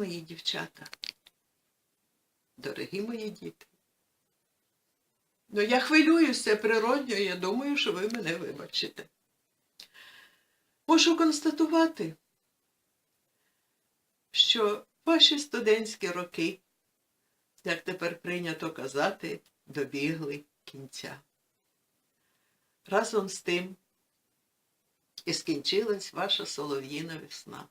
мої дівчата, дорогі мої діти, ну я хвилююся природньо, я думаю, що ви мене вибачите. Мушу констатувати, що ваші студентські роки, як тепер прийнято казати, добігли кінця. Разом з тим і скінчилась ваша солов'їна весна.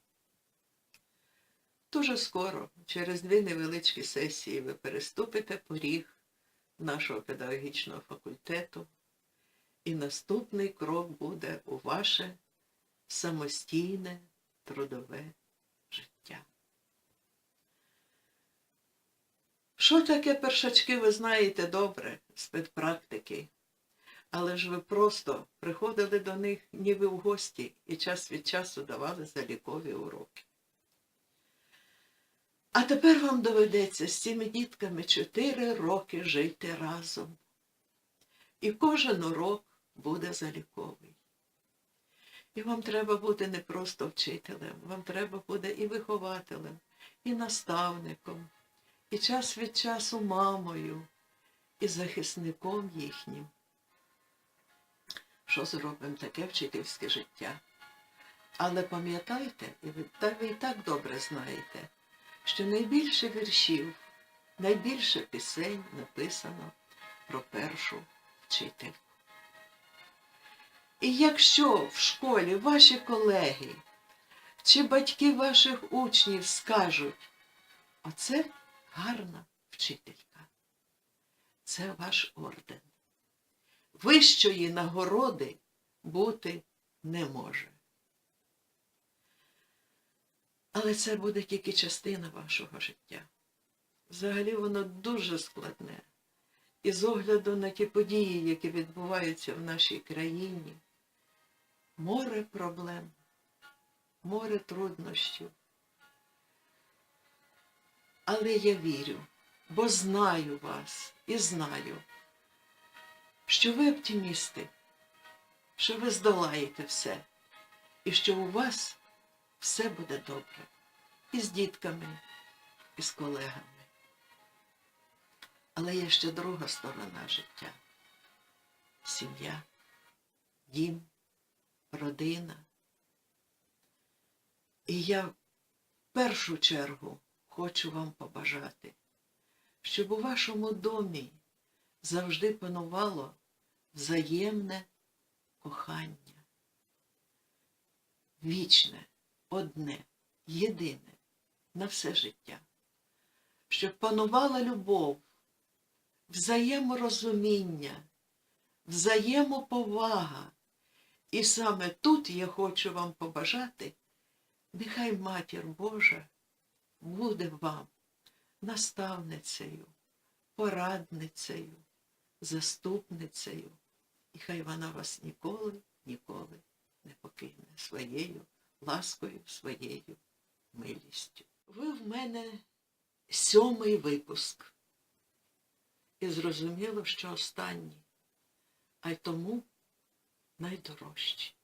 Дуже скоро, через дві невеличкі сесії, ви переступите поріг нашого педагогічного факультету, і наступний крок буде у ваше самостійне трудове життя. Що таке першачки, ви знаєте добре з педпрактики, але ж ви просто приходили до них ніби в гості і час від часу давали залікові уроки. А тепер вам доведеться з цими дітками чотири роки жити разом. І кожен урок буде заліковий. І вам треба бути не просто вчителем, вам треба буде і вихователем, і наставником, і час від часу мамою, і захисником їхнім. Що зробимо таке вчительське життя? Але пам'ятайте, і ви, та ви і так добре знаєте, що найбільше віршів, найбільше пісень написано про першу вчительку. І якщо в школі ваші колеги чи батьки ваших учнів скажуть, оце гарна вчителька, це ваш орден. Вищої нагороди бути не може. Але це буде тільки частина вашого життя. Взагалі воно дуже складне. І з огляду на ті події, які відбуваються в нашій країні, море проблем, море труднощів. Але я вірю, бо знаю вас і знаю, що ви оптимісти, що ви здолаєте все, і що у вас все буде добре. І з дітками, і з колегами. Але є ще друга сторона життя. Сім'я, дім, родина. І я в першу чергу хочу вам побажати, щоб у вашому домі завжди панувало взаємне кохання. Вічне, одне, єдине на все життя. Щоб панувала любов, взаєморозуміння, взаємоповага. І саме тут я хочу вам побажати, нехай Матір Божа буде вам наставницею, порадницею, заступницею, і хай вона вас ніколи, ніколи не покине своєю ласкою, своєю милістю. Ви в мене сьомий випуск. І зрозуміло, що останній, а й тому найдорожчі.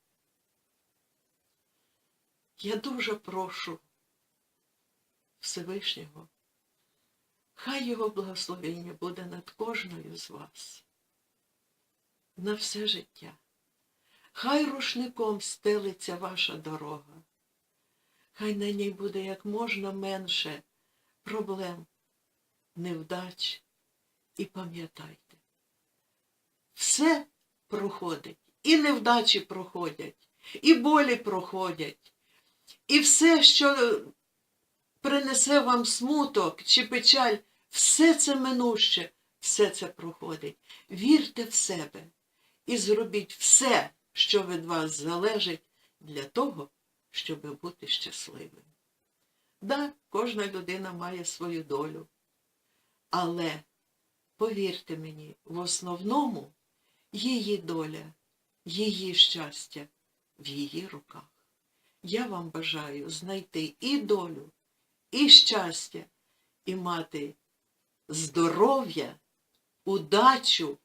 Я дуже прошу Всевишнього, хай його благословення буде над кожною з вас на все життя. Хай рушником стелиться ваша дорога. Хай на ній буде як можна менше проблем, невдач. І пам'ятайте, все проходить, і невдачі проходять, і болі проходять, і все, що принесе вам смуток чи печаль, все це минуще, все це проходить. Вірте в себе і зробіть все, що від вас залежить, для того, щоб бути щасливим. Да, кожна людина має свою долю, але Повірте мені, в основному її доля, її щастя в її руках. Я вам бажаю знайти і долю, і щастя, і мати здоров'я, удачу,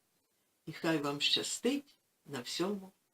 і хай вам щастить на всьому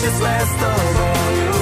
Бо добре числе з тобою